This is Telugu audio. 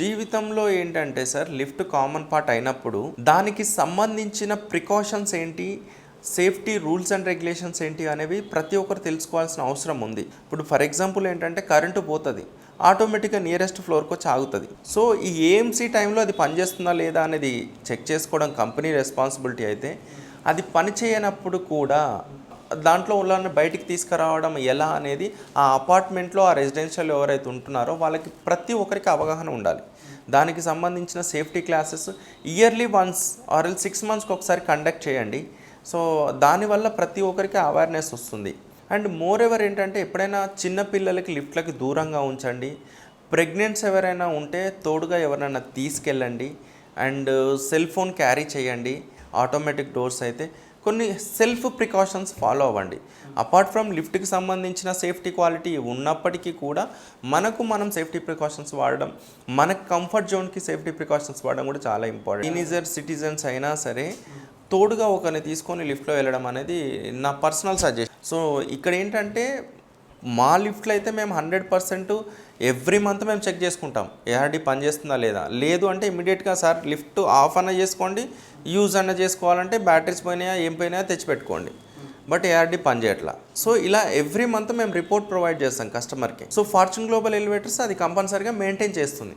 జీవితంలో ఏంటంటే సార్ లిఫ్ట్ కామన్ పార్ట్ అయినప్పుడు దానికి సంబంధించిన ప్రికాషన్స్ ఏంటి సేఫ్టీ రూల్స్ అండ్ రెగ్యులేషన్స్ ఏంటి అనేవి ప్రతి ఒక్కరు తెలుసుకోవాల్సిన అవసరం ఉంది. ఇప్పుడు ఫర్ ఎగ్జాంపుల్ ఏంటంటే కరెంటు పోతుంది ఆటోమేటిక్గా నియరెస్ట్ ఫ్లోర్కి వచ్చి ఆగుతుంది. సో ఈ ఏఎంసీ టైంలో అది పనిచేస్తుందా లేదా అనేది చెక్ చేసుకోవడం కంపెనీ రెస్పాన్సిబిలిటీ అయితే అది పని చేయనప్పుడు కూడా దాంట్లో ఉన్న బయటికి తీసుకురావడం ఎలా అనేది ఆ అపార్ట్మెంట్లో ఆ రెసిడెన్షియల్ ఎవరైతే ఉంటున్నారో వాళ్ళకి ప్రతి ఒక్కరికి అవగాహన ఉండాలి. దానికి సంబంధించిన safety classes yearly once or else six మంత్స్కి ఒకసారి కండక్ట్ చేయండి. సో దానివల్ల ప్రతి ఒక్కరికి అవేర్నెస్ వస్తుంది. అండ్ మోర్ ఎవర్ ఏంటంటే ఎప్పుడైనా చిన్న పిల్లలకి లిఫ్ట్లకి దూరంగా ఉంచండి. ప్రెగ్నెంట్స్ ఎవరైనా ఉంటే తోడుగా ఎవరైనా తీసుకెళ్ళండి. అండ్ సెల్ ఫోన్ క్యారీ చేయండి. ఆటోమేటిక్ డోర్స్ అయితే కొన్ని సెల్ఫ్ ప్రికాషన్స్ ఫాలో అవ్వండి. అపార్ట్ ఫ్రమ్ లిఫ్ట్కి సంబంధించిన సేఫ్టీ క్వాలిటీ ఉన్నప్పటికీ కూడా మనకు మనం సేఫ్టీ ప్రికాషన్స్ వాడడం మన కంఫర్ట్ జోన్కి సేఫ్టీ ప్రికాషన్స్ వాడడం కూడా చాలా ఇంపార్టెంట్. టీనేజర్ సిటిజన్స్ అయినా సరే తోడుగా ఒకరిని తీసుకొని లిఫ్ట్లో వెళ్ళడం అనేది నా పర్సనల్ సజెషన్. సో ఇక్కడ ఏంటంటే మా లిఫ్ట్లో అయితే మేము హండ్రెడ్ పర్సెంట్ ఎవ్రీ మంత్ మేము చెక్ చేసుకుంటాం. ఏఆర్డీ పనిచేస్తుందా లేదా? లేదు అంటే ఇమీడియట్గా సార్ లిఫ్ట్ ఆఫ్ అన్న చేసుకోండి యూజ్ అన్న చేసుకోవాలంటే బ్యాటరీస్ పోయినాయా ఏం పోయినాయా తెచ్చిపెట్టుకోండి. బట్ ఏఆర్డీ పనిచేయట్లా. సో ఇలా ఎవ్రీ మంత్ మేము రిపోర్ట్ ప్రొవైడ్ చేస్తాం కస్టమర్కి. సో ఫార్చ్యూన్ గ్లోబల్ ఎలివేటర్స్ అది కంపల్సరీగా మెయింటైన్ చేస్తుంది.